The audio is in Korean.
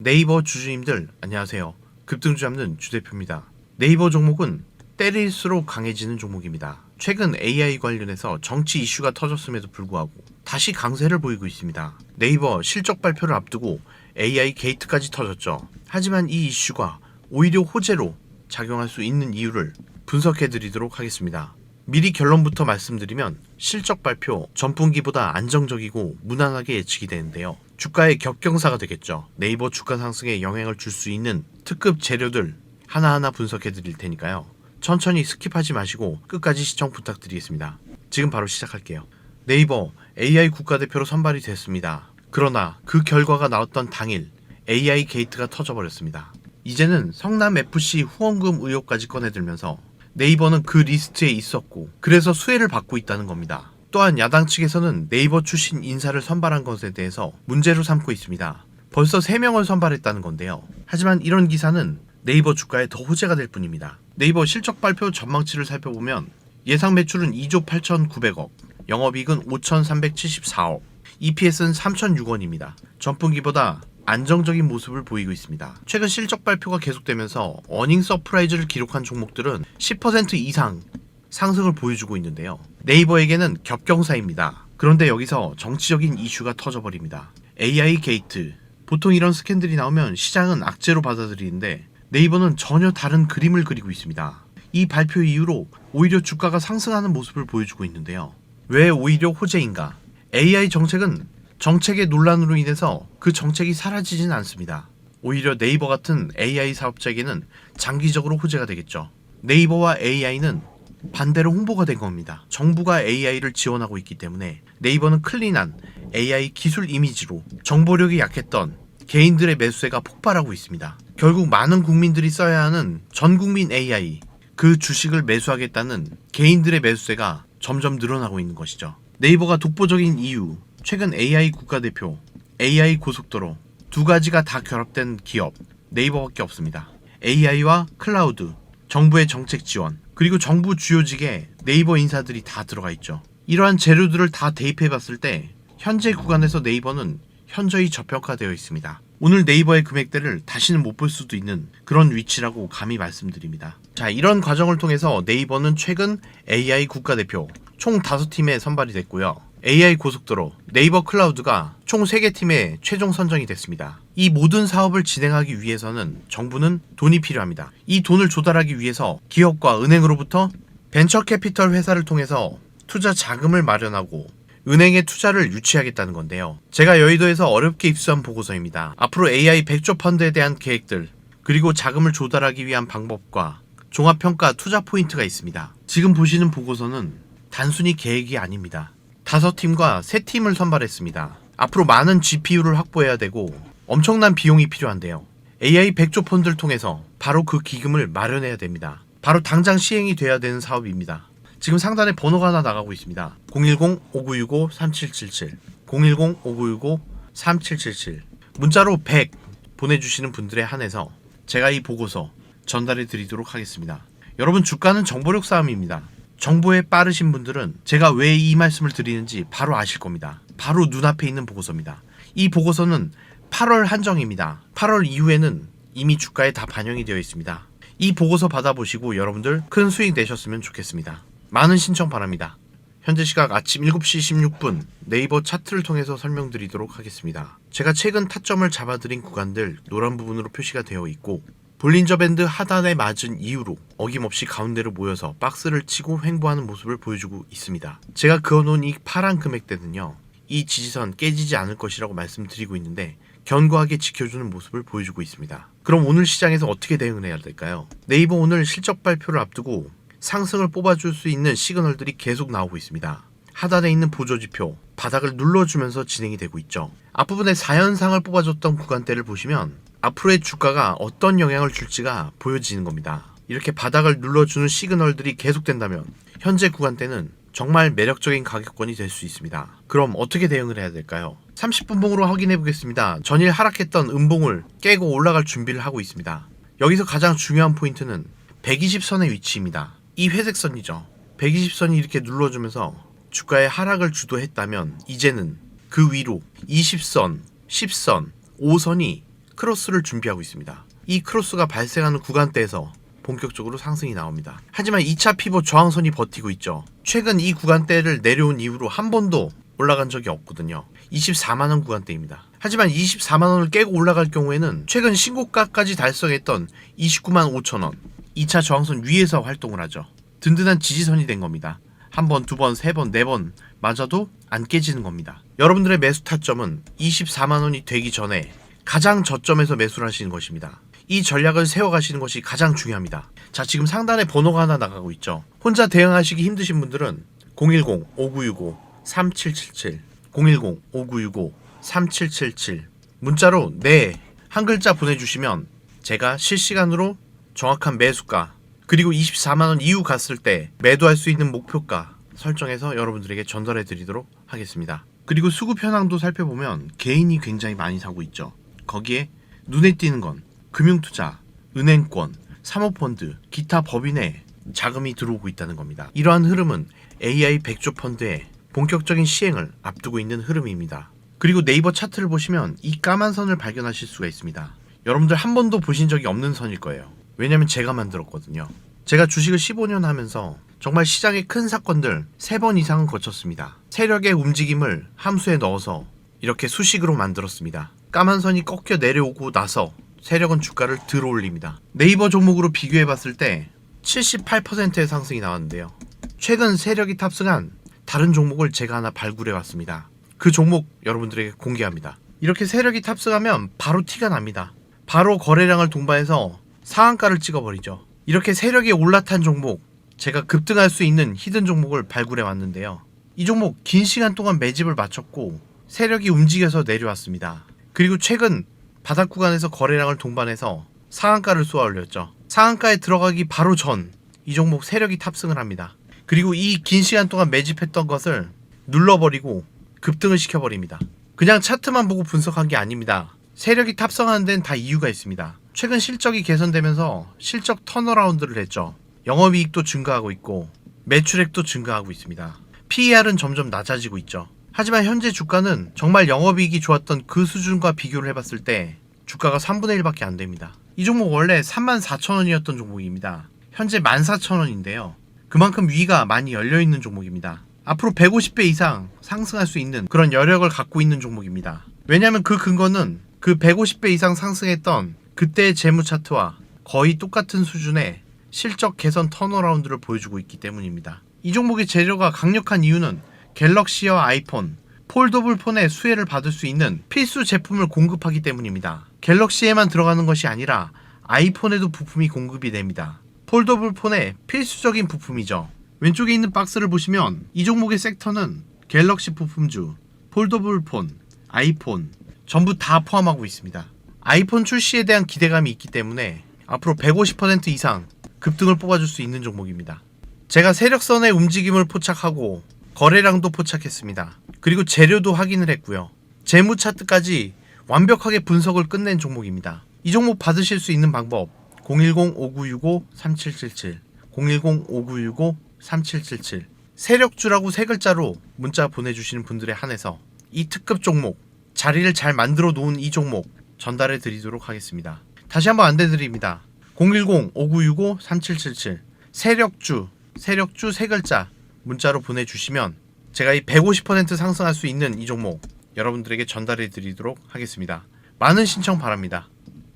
네이버 주주님들 안녕하세요. 급등주 잡는 주대표입니다. 네이버 종목은 때릴수록 강해지는 종목입니다. 최근 AI 관련해서 정치 이슈가 터졌음에도 불구하고 다시 강세를 보이고 있습니다. 네이버 실적 발표를 앞두고 AI 게이트까지 터졌죠. 하지만 이 이슈가 오히려 호재로 작용할 수 있는 이유를 분석해 드리도록 하겠습니다. 미리 결론부터 말씀드리면 실적 발표 전분기보다 안정적이고 무난하게 예측이 되는데요. 주가의 격경사가 되겠죠. 네이버 주가 상승에 영향을 줄 수 있는 특급 재료들 하나하나 분석해 드릴 테니까요. 천천히 스킵하지 마시고 끝까지 시청 부탁드리겠습니다. 지금 바로 시작할게요. 네이버 AI 국가대표로 선발이 됐습니다. 그러나 그 결과가 나왔던 당일 AI 게이트가 터져버렸습니다. 이제는 성남 FC 후원금 의혹까지 꺼내들면서 네이버는 그 리스트에 있었고 그래서 수혜를 받고 있다는 겁니다. 또한 야당 측에서는 네이버 출신 인사를 선발한 것에 대해서 문제로 삼고 있습니다. 벌써 3명을 선발했다는 건데요. 하지만 이런 기사는 네이버 주가에 더 호재가 될 뿐입니다. 네이버 실적 발표 전망치를 살펴보면 예상 매출은 2조 8,900억, 영업이익은 5,374억, EPS는 3,006원입니다. 전분기보다 안정적인 모습을 보이고 있습니다. 최근 실적 발표가 계속되면서 어닝 서프라이즈를 기록한 종목들은 10% 이상 상승을 보여주고 있는데요. 네이버에게는 겹경사입니다. 그런데 여기서 정치적인 이슈가 터져버립니다. AI 게이트. 보통 이런 스캔들이 나오면 시장은 악재로 받아들이는데 네이버는 전혀 다른 그림을 그리고 있습니다. 이 발표 이후로 오히려 주가가 상승하는 모습을 보여주고 있는데요. 왜 오히려 호재인가? AI 정책은 정책의 논란으로 인해서 그 정책이 사라지진 않습니다. 오히려 네이버 같은 AI 사업자에게는 장기적으로 호재가 되겠죠. 네이버와 AI는 반대로 홍보가 된 겁니다. 정부가 AI를 지원하고 있기 때문에 네이버는 클린한 AI 기술 이미지로 정보력이 약했던 개인들의 매수세가 폭발하고 있습니다. 결국 많은 국민들이 써야 하는 전 국민 AI 그 주식을 매수하겠다는 개인들의 매수세가 점점 늘어나고 있는 것이죠. 네이버가 독보적인 이유, 최근 AI 국가대표, AI 고속도로 두 가지가 다 결합된 기업 네이버밖에 없습니다. AI와 클라우드, 정부의 정책 지원, 그리고 정부 주요직에 네이버 인사들이 다 들어가 있죠. 이러한 재료들을 다 대입해 봤을 때 현재 구간에서 네이버는 현저히 저평가되어 있습니다. 오늘 네이버의 금액대를 다시는 못 볼 수도 있는 그런 위치라고 감히 말씀드립니다. 자, 이런 과정을 통해서 네이버는 최근 AI 국가대표 총 5팀에 선발이 됐고요. AI 고속도로, 네이버 클라우드가 총 3개 팀에 최종 선정이 됐습니다. 이 모든 사업을 진행하기 위해서는 정부는 돈이 필요합니다. 이 돈을 조달하기 위해서 기업과 은행으로부터 벤처 캐피털 회사를 통해서 투자 자금을 마련하고 은행에 투자를 유치하겠다는 건데요. 제가 여의도에서 어렵게 입수한 보고서입니다. 앞으로 AI 100조 펀드에 대한 계획들, 그리고 자금을 조달하기 위한 방법과 종합평가 투자 포인트가 있습니다. 지금 보시는 보고서는 단순히 계획이 아닙니다. 다섯 팀과 세 팀을 선발했습니다. 앞으로 많은 GPU를 확보해야 되고 엄청난 비용이 필요한데요. AI 100조 펀드를 통해서 바로 그 기금을 마련해야 됩니다. 바로 당장 시행이 돼야 되는 사업입니다. 지금 상단에 번호가 하나 나가고 있습니다. 010-5965-3777 010-5965-3777 문자로 100 보내주시는 분들에 한해서 제가 이 보고서 전달해 드리도록 하겠습니다. 여러분 주가는 정보력 싸움입니다. 정보에 빠르신 분들은 제가 왜 이 말씀을 드리는지 바로 아실 겁니다. 바로 눈앞에 있는 보고서입니다. 이 보고서는 8월 한정입니다. 8월 이후에는 이미 주가에 다 반영이 되어 있습니다. 이 보고서 받아보시고 여러분들 큰 수익 내셨으면 좋겠습니다. 많은 신청 바랍니다. 현재 시각 아침 7시 16분 네이버 차트를 통해서 설명드리도록 하겠습니다. 제가 최근 타점을 잡아드린 구간들 노란 부분으로 표시가 되어 있고 볼린저 밴드 하단에 맞은 이후로 어김없이 가운데로 모여서 박스를 치고 횡보하는 모습을 보여주고 있습니다. 제가 그어놓은 이 파란 금액대는요. 이 지지선 깨지지 않을 것이라고 말씀드리고 있는데 견고하게 지켜주는 모습을 보여주고 있습니다. 그럼 오늘 시장에서 어떻게 대응을 해야 될까요? 네이버 오늘 실적 발표를 앞두고 상승을 뽑아줄 수 있는 시그널들이 계속 나오고 있습니다. 하단에 있는 보조지표 바닥을 눌러주면서 진행이 되고 있죠. 앞부분에 4연상을 뽑아줬던 구간대를 보시면 앞으로의 주가가 어떤 영향을 줄지가 보여지는 겁니다. 이렇게 바닥을 눌러주는 시그널들이 계속된다면 현재 구간대는 정말 매력적인 가격권이 될 수 있습니다. 그럼 어떻게 대응을 해야 될까요? 30분봉으로 확인해 보겠습니다. 전일 하락했던 음봉을 깨고 올라갈 준비를 하고 있습니다. 여기서 가장 중요한 포인트는 120선의 위치입니다. 이 회색선이죠. 120선이 이렇게 눌러주면서 주가의 하락을 주도했다면 이제는 그 위로 20선, 10선, 5선이 크로스를 준비하고 있습니다. 이 크로스가 발생하는 구간대에서 본격적으로 상승이 나옵니다. 하지만 2차 피벗 저항선이 버티고 있죠. 최근 이 구간대를 내려온 이후로 한 번도 올라간 적이 없거든요. 24만원 구간대입니다. 하지만 24만원을 깨고 올라갈 경우에는 최근 신고가까지 달성했던 29만 5천원 2차 저항선 위에서 활동을 하죠. 든든한 지지선이 된 겁니다. 한 번, 두 번, 세 번, 네 번 맞아도 안 깨지는 겁니다. 여러분들의 매수 타점은 24만 원이 되기 전에 가장 저점에서 매수를 하시는 것입니다. 이 전략을 세워가시는 것이 가장 중요합니다. 자, 지금 상단에 번호가 하나 나가고 있죠. 혼자 대응하시기 힘드신 분들은 010-5965-3777, 010-5965-3777 문자로 네 한 글자 보내주시면 제가 실시간으로 정확한 매수가 그리고 24만 원 이후 갔을 때 매도할 수 있는 목표가 설정해서 여러분들에게 전달해 드리도록 하겠습니다. 그리고 수급 현황도 살펴보면 개인이 굉장히 많이 사고 있죠. 거기에 눈에 띄는 건 금융투자, 은행권, 사모펀드, 기타 법인에 자금이 들어오고 있다는 겁니다. 이러한 흐름은 AI 100조 펀드의 본격적인 시행을 앞두고 있는 흐름입니다. 그리고 네이버 차트를 보시면 이 까만 선을 발견하실 수가 있습니다. 여러분들 한 번도 보신 적이 없는 선일 거예요. 왜냐면 제가 만들었거든요. 제가 주식을 15년 하면서 정말 시장의 큰 사건들 3번 이상은 거쳤습니다. 세력의 움직임을 함수에 넣어서 이렇게 수식으로 만들었습니다. 까만 선이 꺾여 내려오고 나서 세력은 주가를 들어올립니다. 네이버 종목으로 비교해 봤을 때 78%의 상승이 나왔는데요. 최근 세력이 탑승한 다른 종목을 제가 하나 발굴해 왔습니다. 그 종목 여러분들에게 공개합니다. 이렇게 세력이 탑승하면 바로 티가 납니다. 바로 거래량을 동반해서 상한가를 찍어버리죠. 이렇게 세력이 올라탄 종목, 제가 급등할 수 있는 히든 종목을 발굴해 왔는데요. 이 종목 긴 시간 동안 매집을 마쳤고 세력이 움직여서 내려왔습니다. 그리고 최근 바닥 구간에서 거래량을 동반해서 상한가를 쏘아 올렸죠. 상한가에 들어가기 바로 전 이 종목 세력이 탑승을 합니다. 그리고 이 긴 시간 동안 매집했던 것을 눌러버리고 급등을 시켜버립니다. 그냥 차트만 보고 분석한 게 아닙니다. 세력이 탑승하는 데는 다 이유가 있습니다. 최근 실적이 개선되면서 실적 턴어라운드를 했죠. 영업이익도 증가하고 있고 매출액도 증가하고 있습니다. PER은 점점 낮아지고 있죠. 하지만 현재 주가는 정말 영업이익이 좋았던 그 수준과 비교를 해봤을 때 주가가 3분의 1밖에 안 됩니다. 이 종목 원래 34,000원이었던 종목입니다. 현재 14,000원인데요. 그만큼 위가 많이 열려있는 종목입니다. 앞으로 150배 이상 상승할 수 있는 그런 여력을 갖고 있는 종목입니다. 왜냐하면 그 근거는 그 150배 이상 상승했던 그때의 재무 차트와 거의 똑같은 수준의 실적 개선 턴어라운드를 보여주고 있기 때문입니다. 이 종목의 재료가 강력한 이유는 갤럭시와 아이폰, 폴더블 폰의 수혜를 받을 수 있는 필수 제품을 공급하기 때문입니다. 갤럭시에만 들어가는 것이 아니라 아이폰에도 부품이 공급이 됩니다. 폴더블 폰의 필수적인 부품이죠. 왼쪽에 있는 박스를 보시면 이 종목의 섹터는 갤럭시 부품주, 폴더블 폰, 아이폰 전부 다 포함하고 있습니다. 아이폰 출시에 대한 기대감이 있기 때문에 앞으로 150% 이상 급등을 뽑아줄 수 있는 종목입니다. 제가 세력선의 움직임을 포착하고 거래량도 포착했습니다. 그리고 재료도 확인을 했고요. 재무 차트까지 완벽하게 분석을 끝낸 종목입니다. 이 종목 받으실 수 있는 방법 010-5965-3777 010-5965-3777 세력주라고 세 글자로 문자 보내주시는 분들에 한해서 이 특급 종목 자리를 잘 만들어 놓은 이 종목 전달해 드리도록 하겠습니다. 다시 한번 안내 드립니다. 010-5965-3777 세력주 세력주 세 글자 문자로 보내주시면 제가 이 150% 상승할 수 있는 이 종목 여러분들에게 전달해 드리도록 하겠습니다. 많은 신청 바랍니다.